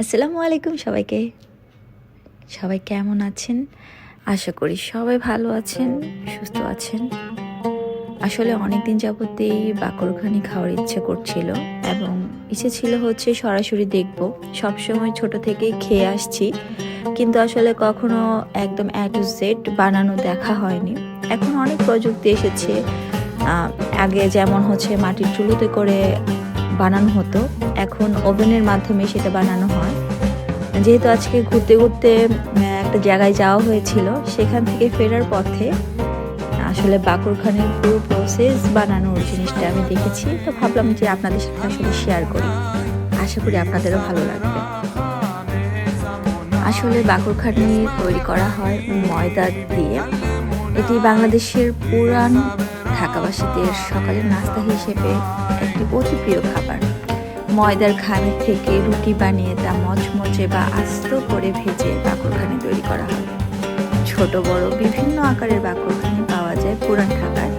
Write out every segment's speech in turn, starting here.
আসসালামু আলাইকুম সবাইকে। সবাই কেমন আছেন? আশা করি সবাই ভালো আছেন, সুস্থ আছেন। আসলে অনেক দিন যাবতেই বাকরখানি খাওয়ার ইচ্ছে করছিল এবং ইচ্ছে ছিল হচ্ছে সরাসরি দেখব। সবসময় ছোট থেকেই খেয়ে আসছি, কিন্তু আসলে কখনো একদম অ্যাট জেড বানানো দেখা হয়নি। এখন অনেক প্রযুক্তি এসেছে আগে যেমন হচ্ছে মাটির চুলোতে করে বানানো হতো। এখন ওভেনের মাধ্যমে সেটা বানানো হয়। যেহেতু আজকে ঘুরতে ঘুরতে একটা জায়গায় যাওয়া হয়েছিল, সেখান থেকে ফেরার পথে আসলে বাকরখানের পুরো প্রসেস বানানোর জিনিসটা আমি দেখেছি। তো ভাবলাম যে আপনাদের সাথে আসলে শেয়ার করি। আশা করি আপনাদেরও ভালো লাগবে। আসলে বাকরখানি তৈরি করা হয় ময়দা দিয়ে। এটি বাংলাদেশের পুরান ঢাকাবাসীদের সকালের নাস্তা হিসেবে একটি অতি প্রিয় খাবার। ময়দার খানি থেকে রুটি বানিয়ে তা মচমচে বা আস্ত করে ভেজে বাকরখানি তৈরি করা হয়। ছোট, বড়, বিভিন্ন আকারের বাকরখানি পাওয়া যায় পুরান ঢাকায়।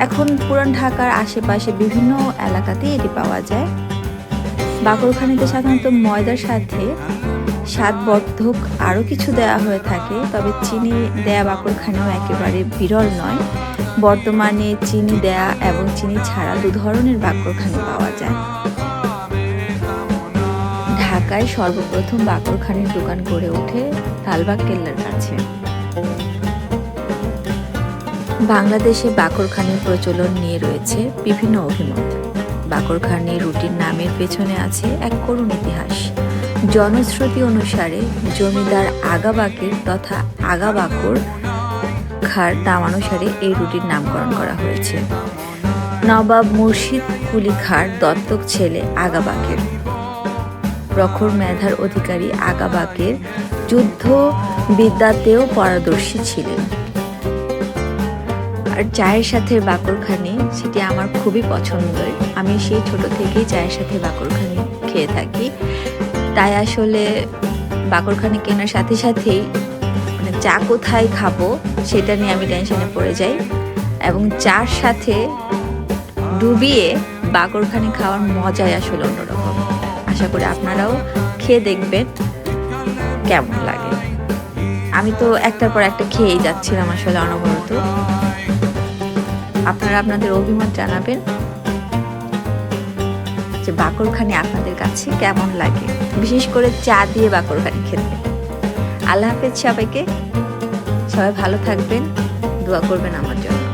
এখন পুরান ঢাকার আশেপাশে বিভিন্ন এলাকাতেই এটি পাওয়া যায়। বাকরখানিতে সাধারণত ময়দার সাথে স্বাদবর্ধক আরও কিছু দেওয়া হয়ে থাকে, তবে চিনি দেয়া বাকরখানিও একেবারে বিরল নয়। বর্তমানে চিনি দেয়া এবং চিনি ছাড়া দু ধরনের বাকরখানি পাওয়া যায়। ঢাকায় সর্বপ্রথম বাকরখানির দোকান গড়ে ওঠে লালবাগ কেল্লার কাছে। বাংলাদেশে বাকরখানির প্রচলন নিয়ে রয়েছে বিভিন্ন অভিমত। বাকরখানি রুটির নামের পেছনে আছে এক করুণ ইতিহাস। জনশ্রুতি অনুসারে জমিদার আগাবাকের তথা আগাবাকর খার নামানুসারে এই রুটির নামকরণ করা হয়েছে। নবাব মুর্শিদ কুলি খার দত্তক ছেলে আগাবাকের। প্রখর মেধার অধিকারী আগাবাকের যুদ্ধ বিদ্যাতেও পারদর্শী ছিলেন। আর চায়ের সাথে বাকরখানি সেটি আমার খুবই পছন্দের। আমি সেই ছোট থেকেই চায়ের সাথে বাকরখানি খেয়ে থাকি। তাই আসলে বাকরখানি কেনার সাথে সাথেই মানে চা কোথায় খাব সেটা নিয়ে আমি টেনশনে পড়ে যাই এবং চার সাথে ডুবিয়ে বাকরখানি খাওয়ার মজাই আসলে অন্যরকম। আশা করি আপনারাও খেয়ে দেখবেন কেমন লাগে। আমি তো একটার পর একটা খেয়েই যাচ্ছিলাম আসলে অনবরত। আপনারা আপনাদের অভিমত জানাবেন যে বাকরখানি আপনাদের কাছে কেমন লাগে, বিশেষ করে চা দিয়ে বাকরখানি খেতে। আল্লাহ হাফেজ সবাইকে, সবাই ভালো থাকবেন, দোয়া করবেন আমার জন্য।